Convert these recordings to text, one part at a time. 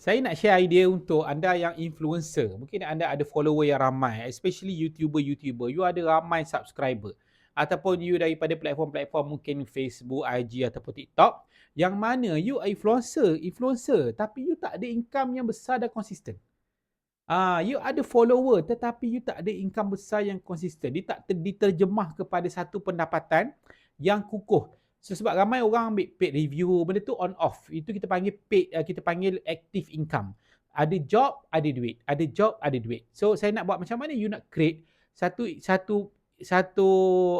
saya nak share idea untuk anda yang influencer. Mungkin anda ada follower yang ramai, especially YouTuber-YouTuber. You ada ramai subscriber. Ataupun you daripada platform-platform mungkin Facebook, IG ataupun TikTok. Yang mana you influencer, influencer. Tapi you tak ada income yang besar dan konsisten. Ah, you ada follower tetapi you tak ada income besar yang konsisten. Dia tak diterjemah kepada satu pendapatan yang kukuh. So sebab ramai orang ambil paid review, benda tu on off. Itu kita panggil paid, uh, kita panggil active income. Ada job, ada duit. Ada job, ada duit. So saya nak buat macam mana you nak create satu satu satu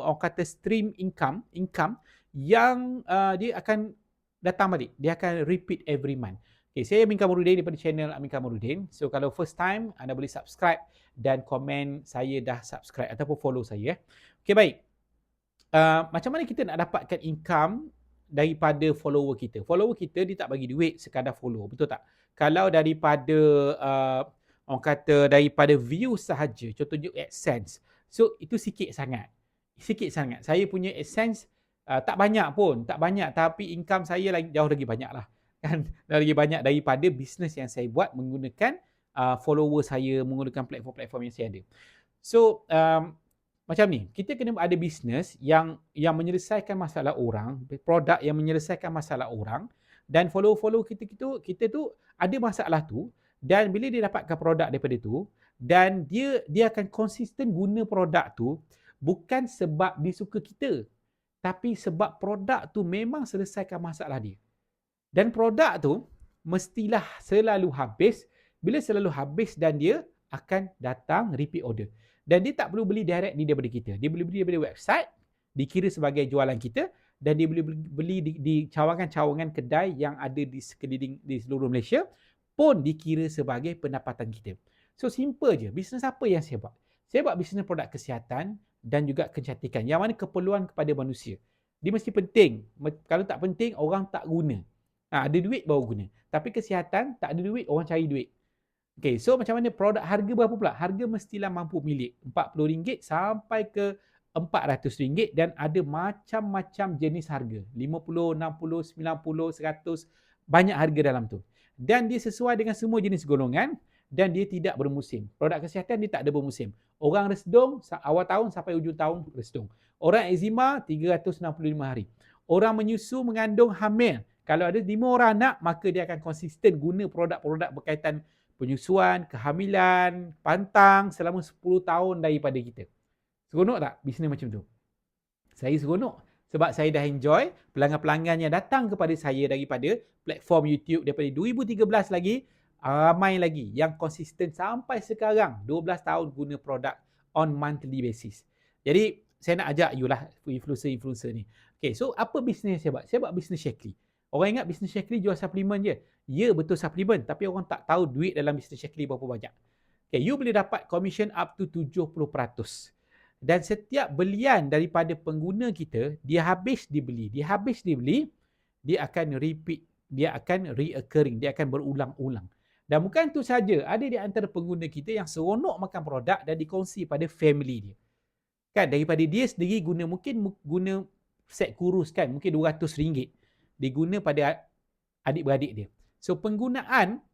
orang kata stream income, income yang uh, dia akan datang balik. Dia akan repeat every month. Okay, saya Amin Kamarudin daripada channel Amin Kamarudin. So kalau first time, anda boleh subscribe dan komen saya dah subscribe ataupun follow saya. Okay, baik. Uh, macam mana kita nak dapatkan income daripada follower kita? Follower kita dia tak bagi duit sekadar follow, betul tak? Kalau daripada uh, orang kata daripada view sahaja, contohnya AdSense. So itu sikit sangat. Sikit sangat. Saya punya AdSense uh, tak banyak pun, tak banyak tapi income saya lagi jauh lagi banyak lah. Kan? Lagi banyak daripada bisnes yang saya buat menggunakan uh, follower saya, menggunakan platform-platform yang saya ada. So, um, macam ni, kita kena ada bisnes yang yang menyelesaikan masalah orang, produk yang menyelesaikan masalah orang dan follow-follow kita itu kita tu ada masalah tu dan bila dia dapatkan produk daripada tu dan dia dia akan konsisten guna produk tu bukan sebab dia suka kita tapi sebab produk tu memang selesaikan masalah dia. Dan produk tu mestilah selalu habis bila selalu habis dan dia akan datang repeat order. Dan dia tak perlu beli direct ni daripada kita. Dia boleh beli daripada website, dikira sebagai jualan kita dan dia boleh beli di, di cawangan-cawangan kedai yang ada di sekeliling di seluruh Malaysia pun dikira sebagai pendapatan kita. So simple je. Bisnes apa yang saya buat? Saya buat bisnes produk kesihatan dan juga kecantikan. Yang mana keperluan kepada manusia. Dia mesti penting. Kalau tak penting, orang tak guna. Ha, ada duit baru guna. Tapi kesihatan, tak ada duit, orang cari duit. Okay, so macam mana produk harga berapa pula? Harga mestilah mampu milik. RM40 sampai ke RM400 dan ada macam-macam jenis harga. 50, 60, 90, 100. Banyak harga dalam tu. Dan dia sesuai dengan semua jenis golongan dan dia tidak bermusim. Produk kesihatan dia tak ada bermusim. Orang resdung awal tahun sampai hujung tahun resdung. Orang eczema 365 hari. Orang menyusu mengandung hamil. Kalau ada 5 orang anak maka dia akan konsisten guna produk-produk berkaitan penyusuan, kehamilan, pantang selama 10 tahun daripada kita. Seronok tak bisnes macam tu? Saya seronok sebab saya dah enjoy pelanggan-pelanggan yang datang kepada saya daripada platform YouTube daripada 2013 lagi ramai lagi yang konsisten sampai sekarang 12 tahun guna produk on monthly basis. Jadi saya nak ajak you lah influencer-influencer ni. Okay, so apa bisnes saya buat? Saya buat bisnes Shakely. Orang ingat bisnes Shakely jual suplemen je. Ya betul suplemen tapi orang tak tahu duit dalam bisnes Shakely berapa banyak. Okay, you boleh dapat commission up to 70%. Dan setiap belian daripada pengguna kita, dia habis dibeli. Dia habis dibeli, dia akan repeat. Dia akan reoccurring. Dia akan berulang-ulang. Dan bukan itu saja, ada di antara pengguna kita yang seronok makan produk dan dikongsi pada family dia. Kan daripada dia sendiri guna mungkin guna set kurus kan, mungkin RM200 diguna pada adik-beradik dia. So penggunaan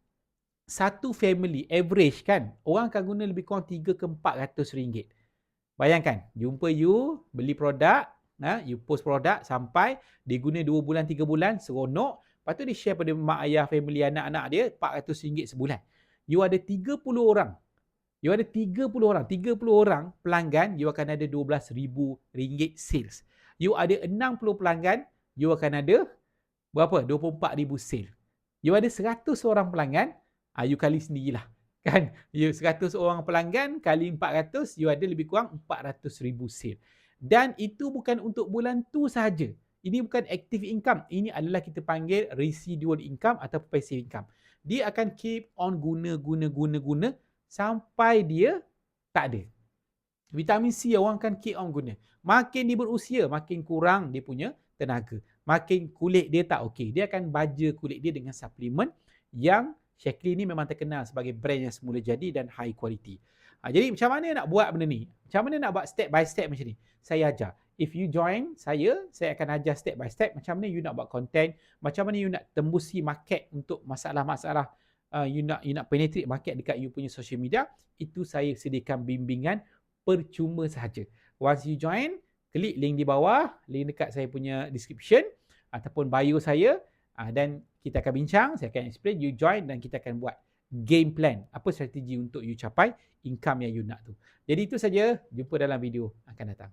satu family average kan orang akan guna lebih kurang 3 ke 400 ringgit. Bayangkan jumpa you beli produk nah you post produk sampai diguna 2 bulan 3 bulan seronok lepas tu dia share pada mak ayah family anak-anak dia 400 ringgit sebulan. You ada 30 orang. You ada 30 orang, 30 orang pelanggan you akan ada 12,000 ringgit sales. You ada 60 pelanggan you akan ada berapa? 24,000 sale. You ada 100 orang pelanggan, uh, you kali sendirilah. Kan? You 100 orang pelanggan kali 400, you ada lebih kurang 400,000 sale. Dan itu bukan untuk bulan tu sahaja. Ini bukan active income. Ini adalah kita panggil residual income atau passive income. Dia akan keep on guna, guna, guna, guna sampai dia tak ada. Vitamin C orang akan keep on guna. Makin dia berusia, makin kurang dia punya tenaga makin kulit dia tak okey. Dia akan baja kulit dia dengan suplemen yang Shakely ni memang terkenal sebagai brand yang semula jadi dan high quality. Ha, jadi macam mana nak buat benda ni? Macam mana nak buat step by step macam ni? Saya ajar. If you join saya, saya akan ajar step by step macam mana you nak buat content, macam mana you nak tembusi market untuk masalah-masalah uh, you nak you nak penetrate market dekat you punya social media, itu saya sediakan bimbingan percuma sahaja. Once you join, klik link di bawah, link dekat saya punya description ataupun bio saya uh, dan kita akan bincang, saya akan explain, you join dan kita akan buat game plan. Apa strategi untuk you capai income yang you nak tu. Jadi itu saja, jumpa dalam video akan datang.